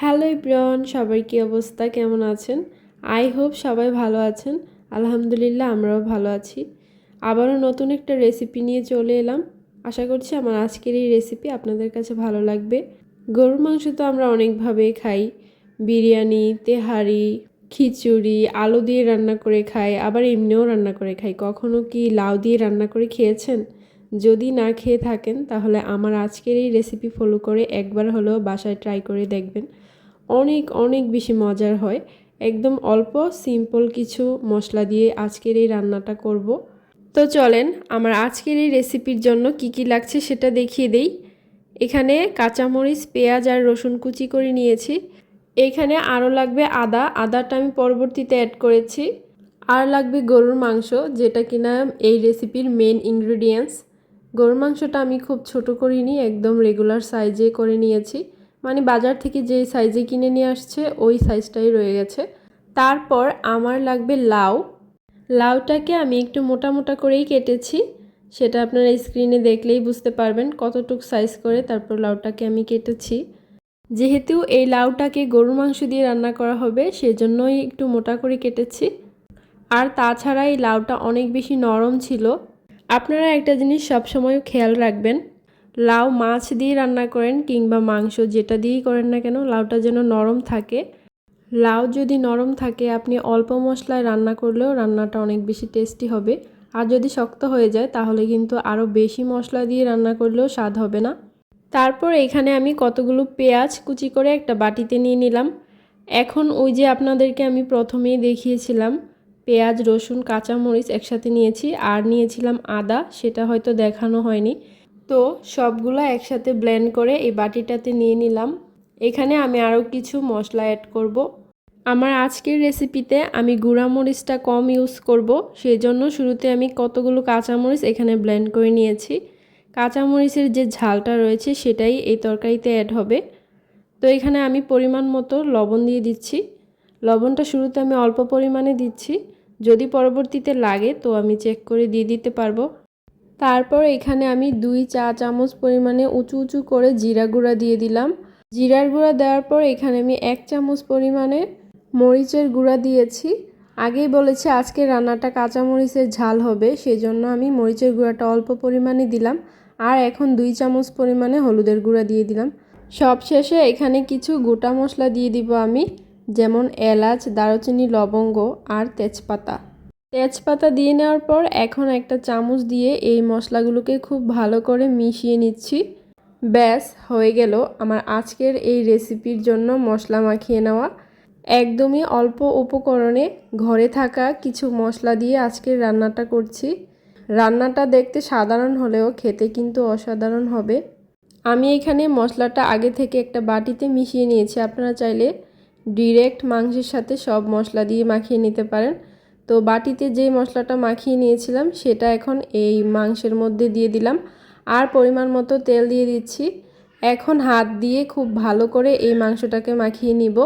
Hello ইব্রন সবার কি অবস্থা? কেমন আছেন? আই হোপ সবাই ভালো আছেন। আলহামদুলিল্লাহ, আমরাও ভালো আছি। আবারও নতুন একটা রেসিপি নিয়ে চলে এলাম। আশা করছি আমার আজকের এই রেসিপি আপনাদের কাছে ভালো লাগবে। গরুর মাংস তো আমরা অনেকভাবেই খাই। বিরিয়ানি, তেহারি, খিচুড়ি, আলু দিয়ে রান্না করে খাই, আবার এমনিও রান্না করে খাই। কখনো কি লাউ দিয়ে রান্না করে খেয়েছেন? যদি না খেয়ে থাকেন, তাহলে আমার আজকের এই রেসিপি ফলো করে একবার হলেও বাসায় ট্রাই করে দেখবেন। অনেক অনেক বেশি মজার হয়। একদম অল্প সিম্পল কিছু মশলা দিয়ে আজকের এই রান্নাটা করব। তো চলেন, আমার আজকের এই রেসিপির জন্য কি কি লাগছে সেটা দেখিয়ে দেই। এখানে কাঁচামরিচ, পেঁয়াজ আর রসুন কুচি করে নিয়েছি। এখানে আরও লাগবে আদা। আদাটা আমি পরবর্তীতে অ্যাড করেছি। আর লাগবে গরুর মাংস, যেটা কিনা এই রেসিপির মেন ইনগ্রিডিয়েন্টস গরুর মাংসটা আমি খুব ছোট করিনি, একদম রেগুলার সাইজে করে নিয়েছি। মানে বাজার থেকে যে সাইজে কিনে নিয়ে আসছে, ওই সাইজটাই রয়ে গেছে। তারপর আমার লাগবে লাউ। লাউটাকে আমি একটু মোটা মোটা করেই কেটেছি। সেটা আপনারা স্ক্রিনে দেখলেই বুঝতে পারবেন কতটুক সাইজ করে তারপর লাউটাকে আমি কেটেছি। যেহেতু এই লাউটাকে গরুর মাংস দিয়ে রান্না করা হবে, সেজন্যই একটু মোটা করে কেটেছি। আর তাছাড়া এই লাউটা অনেক বেশি নরম ছিল। আপনারা একটা জিনিস সবসময় খেয়াল রাখবেন, লাউ মাছ দিয়ে রান্না করেন কিংবা মাংস যেটা দিয়েই করেন না কেন, লাউটা যেন নরম থাকে। লাউ যদি নরম থাকে, আপনি অল্প মশলায় রান্না করলেও রান্নাটা অনেক বেশি টেস্টি হবে। আর যদি শক্ত হয়ে যায়, তাহলে কিন্তু আরও বেশি মশলা দিয়ে রান্না করলেও স্বাদ হবে না। তারপর এখানে আমি কতগুলো পেঁয়াজ কুচি করে একটা বাটিতে নিয়ে নিলাম। এখন ওই যে আপনাদেরকে আমি প্রথমেই দেখিয়েছিলাম পেঁয়াজ, রসুন, কাঁচামরিচ একসাথে নিয়েছি। আর নিয়েছিলাম আদা, সেটা হয়তো দেখানো হয়নি। তো সবগুলো একসাথে ব্লেন্ড করে এই বাটিটাতে নিয়ে নিলাম। এখানে আমি আরও কিছু মশলা অ্যাড করব। আমার আজকের রেসিপিতে আমি মরিচটা কম ইউজ করব। সেই জন্য শুরুতে আমি কতগুলো কাঁচামরিচ এখানে ব্লেন্ড করে নিয়েছি। কাঁচামরিচের যে ঝালটা রয়েছে, সেটাই এই তরকারিতে অ্যাড হবে। তো এখানে আমি পরিমাণ মতো লবণ দিয়ে দিচ্ছি। লবণটা শুরুতে আমি অল্প পরিমাণে দিচ্ছি। যদি পরবর্তীতে লাগে তো আমি চেক করে দিয়ে দিতে পারব। তারপর এখানে আমি দুই চা চামচ পরিমাণে উঁচু উঁচু করে জিরা গুঁড়া দিয়ে দিলাম। জিরার গুঁড়া দেওয়ার পর এখানে আমি এক চামচ পরিমাণে মরিচের গুঁড়া দিয়েছি। আগেই বলেছি আজকে রান্নাটা কাঁচা মরিচের ঝাল হবে সেই জন্য আমি মরিচের গুঁড়াটা অল্প পরিমাণে দিলাম। আর এখন দুই চামচ পরিমাণে হলুদের গুঁড়া দিয়ে দিলাম। সবশেষে এখানে কিছু গোটা মশলা দিয়ে দিব আমি। যেমন এলাচ, দারুচিনি, লবঙ্গ আর তেজপাতা। তেজপাতা দিয়ে নেওয়ার পর এখন একটা চামচ দিয়ে এই মশলাগুলোকে খুব ভালো করে মিশিয়ে নিচ্ছি। ব্যাস, হয়ে গেল আমার আজকের এই রেসিপির জন্য মশলা মাখিয়ে নেওয়া। একদমই অল্প উপকরণে ঘরে থাকা কিছু মশলা দিয়ে আজকের রান্নাটা করছি। রান্নাটা দেখতে সাধারণ হলেও খেতে কিন্তু অসাধারণ হবে। আমি এখানে মশলাটা আগে থেকে একটা বাটিতে মিশিয়ে নিয়েছি, আপনারা চাইলে ডিরেক্ট মাংসের সাথে সব মশলা দিয়ে মাখিয়ে নিতে পারেন। তো বাটিতে যে মশলাটা মাখিয়ে নিয়েছিলাম, সেটা এখন এই মাংসের মধ্যে দিয়ে দিলাম। আর পরিমাণ মতো তেল দিয়ে দিচ্ছি। এখন হাত দিয়ে খুব ভালো করে এই মাংসটাকে মাখিয়ে নিব।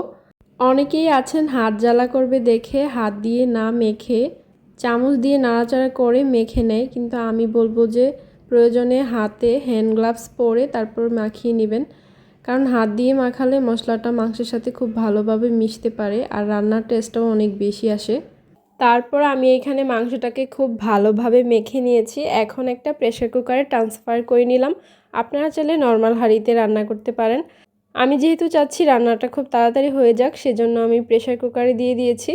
অনেকেই আছেন হাত জ্বালা করবে দেখে, হাত দিয়ে না মেখে, চামচ দিয়ে নাড়াচাড়া করে মেখে নেয়। কিন্তু আমি বলব যে প্রয়োজনে হাতে হ্যান্ড গ্লাভস পরে তারপর মাখিয়ে নেবেন। কারণ হাত দিয়ে মাখালে মশলাটা মাংসের সাথে খুব ভালোভাবে মিশতে পারে আর রান্নার টেস্টটাও অনেক বেশি আসে। তারপর আমি এখানে মাংসটাকে খুব ভালোভাবে মেখে নিয়েছি। এখন একটা প্রেশার কুকারে ট্রান্সফার করে নিলাম। আপনারা চাইলে নর্মাল হাঁড়িতে রান্না করতে পারেন। আমি যেহেতু চাচ্ছি রান্নাটা খুব তাড়াতাড়ি হয়ে যাক, সেজন্য আমি প্রেশার কুকারে দিয়ে দিয়েছি।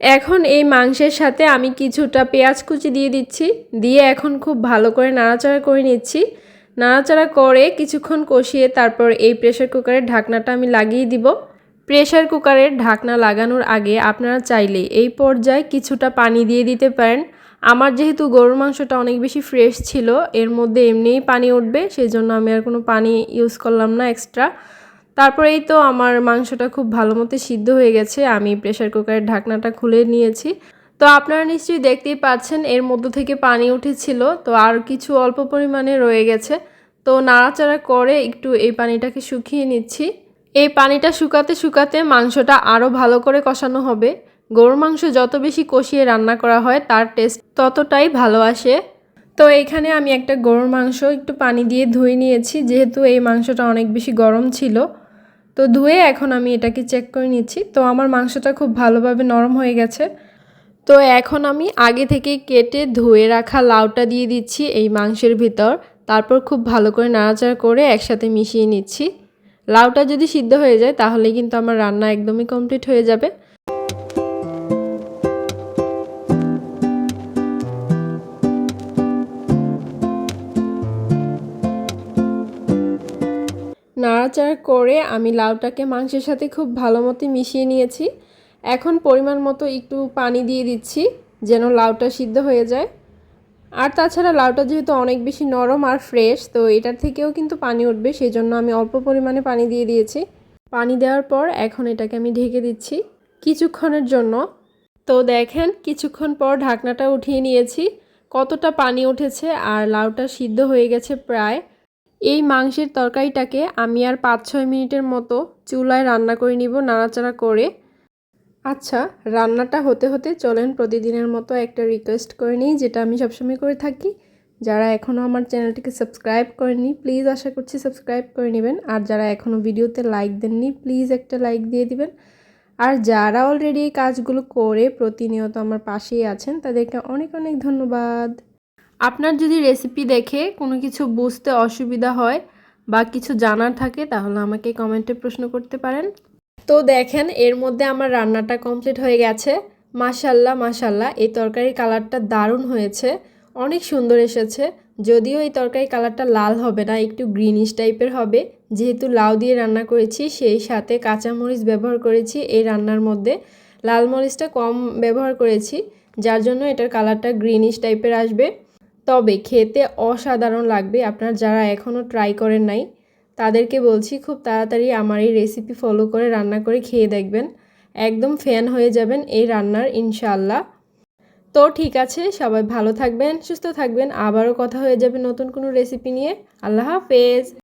এখন এই মাংসের সাথে আমি কিছুটা পেঁয়াজ কুচি দিয়ে দিচ্ছি। দিয়ে এখন খুব ভালো করে নাড়াচাড়া করে নিচ্ছি। নাড়াচাড়া করে কিছুক্ষণ কষিয়ে তারপর এই প্রেশার কুকারের ঢাকনাটা আমি লাগিয়ে দিব। প্রেশার কুকারের ঢাকনা লাগানোর আগে আপনারা চাইলে এই পর্যায়ে কিছুটা পানি দিয়ে দিতে পারেন। আমার যেহেতু গরুর মাংসটা অনেক বেশি ফ্রেশ ছিল, এর মধ্যে এমনিই পানি উঠবে সেই জন্য আমি আর কোনো পানি ইউজ করলাম না এক্সট্রা তারপরেই তো আমার মাংসটা খুব ভালো মতো সিদ্ধ হয়ে গেছে, আমি প্রেশার কুকারের ঢাকনাটা খুলে নিয়েছি। তো আপনারা নিশ্চয়ই দেখতেই পাচ্ছেন, এর মধ্য থেকে পানি উঠেছিল, তো আর কিছু অল্প পরিমাণে রয়ে গেছে। তো নাড়াচাড়া করে একটু এই পানিটাকে শুকিয়ে নিচ্ছি। এই পানিটা শুকাতে শুকাতে মাংসটা আরও ভালো করে কষানো হবে। গরুর মাংস যত বেশি কষিয়ে রান্না করা হয়, তার টেস্ট ততটাই ভালো আসে। তো এখানে আমি একটা গরুর মাংস একটু পানি দিয়ে ধুয়ে নিয়েছি, যেহেতু এই মাংসটা অনেক বেশি গরম ছিল। তো ধুয়ে এখন আমি এটাকে চেক করে নিচ্ছি। তো আমার মাংসটা খুব ভালোভাবে নরম হয়ে গেছে। তো এখন আমি আগে থেকে কেটে ধুয়ে রাখা লাউটা দিয়ে দিচ্ছি এই মাংসের ভিতর। তারপর খুব ভালো করে নাড়াচাড়া করে একসাথে মিশিয়ে নিচ্ছি। লাউটা যদি সিদ্ধ হয়ে যায়, তাহলে কিন্তু আমার রান্না একদমই কমপ্লিট হয়ে যাবে। নাড়াচাড়া করে আমি লাউটাকে মাংসের সাথে খুব ভালো মতো মিশিয়ে নিয়েছি। এখন পরিমাণ মতো একটু পানি দিয়ে দিচ্ছি, যেন লাউটা সিদ্ধ হয়ে যায়। আর তাছাড়া লাউটা যেহেতু অনেক বেশি নরম আর ফ্রেশ, তো এটার থেকেও কিন্তু পানি উঠবে সেই জন্য আমি অল্প পরিমাণে পানি দিয়ে দিয়েছি। পানি দেওয়ার পর এখন এটাকে আমি ঢেকে দিচ্ছি কিছুক্ষণের জন্য। তো দেখেন, কিছুক্ষণ পর ঢাকনাটা উঠিয়ে নিয়েছি। কতটা পানি উঠেছে আর লাউটা সিদ্ধ হয়ে গেছে প্রায়। এই মাংসের তরকারিটাকে আমি আর পাঁচ ছয় মিনিটের মতো চুলায় রান্না করে নিব, নাড়াচাড়া করে। আচ্ছা রান্নাটা হতে হতে চলেন প্রতিদিনের মতো একটা রিকোয়েস্ট করে নিই, যেটা আমি সবসময় করে থাকি। যারা এখনও আমার চ্যানেলটিকে সাবস্ক্রাইব করেননি প্লিজ আশা করছি সাবস্ক্রাইব করে নেবেন। আর যারা এখনও ভিডিওতে লাইক দেননি প্লিজ একটা লাইক দিয়ে দিবেন। আর যারা অলরেডি এই কাজগুলো করে প্রতিনিয়ত আমার পাশেই আছেন, তাদেরকে অনেক অনেক ধন্যবাদ। আপনার যদি রেসিপি দেখে কোনো কিছু বুঝতে অসুবিধা হয় বা কিছু জানার থাকে, তাহলে আমাকে কমেন্টে প্রশ্ন করতে পারেন। তো দেখেন, এর মধ্যে আমার রান্নাটা কমপ্লিট হয়ে গেছে। মাশাল্লাহ মাশাল্লাহ এই তরকারির কালারটা দারুণ হয়েছে। অনেক সুন্দর এসেছে। যদিও এই তরকারি কালারটা লাল হবে না, একটু গ্রিনিশ টাইপের হবে। যেহেতু লাউ দিয়ে রান্না করেছি, সেই সাথে কাঁচামরিচ ব্যবহার করেছি এই রান্নার মধ্যে। লাল মরিচটা কম ব্যবহার করেছি, যার জন্য এটার কালারটা গ্রিনিশ টাইপের আসবে। তবে খেতে অসাধারণ লাগবে, আপনারা যারা এখনও ট্রাই করেন নাই তাদেরকে বলছি, খুব তাড়াতাড়ি আমার এই রেসিপি ফলো করে রান্না করে খেয়ে দেখবেন। একদম ফ্যান হয়ে যাবেন এই রান্নার ইনশাল্লাহ তো ঠিক আছে, সবাই ভালো থাকবেন, সুস্থ থাকবেন। আবারও কথা হয়ে যাবে নতুন কোনো রেসিপি নিয়ে। আল্লাহ হাফেজ।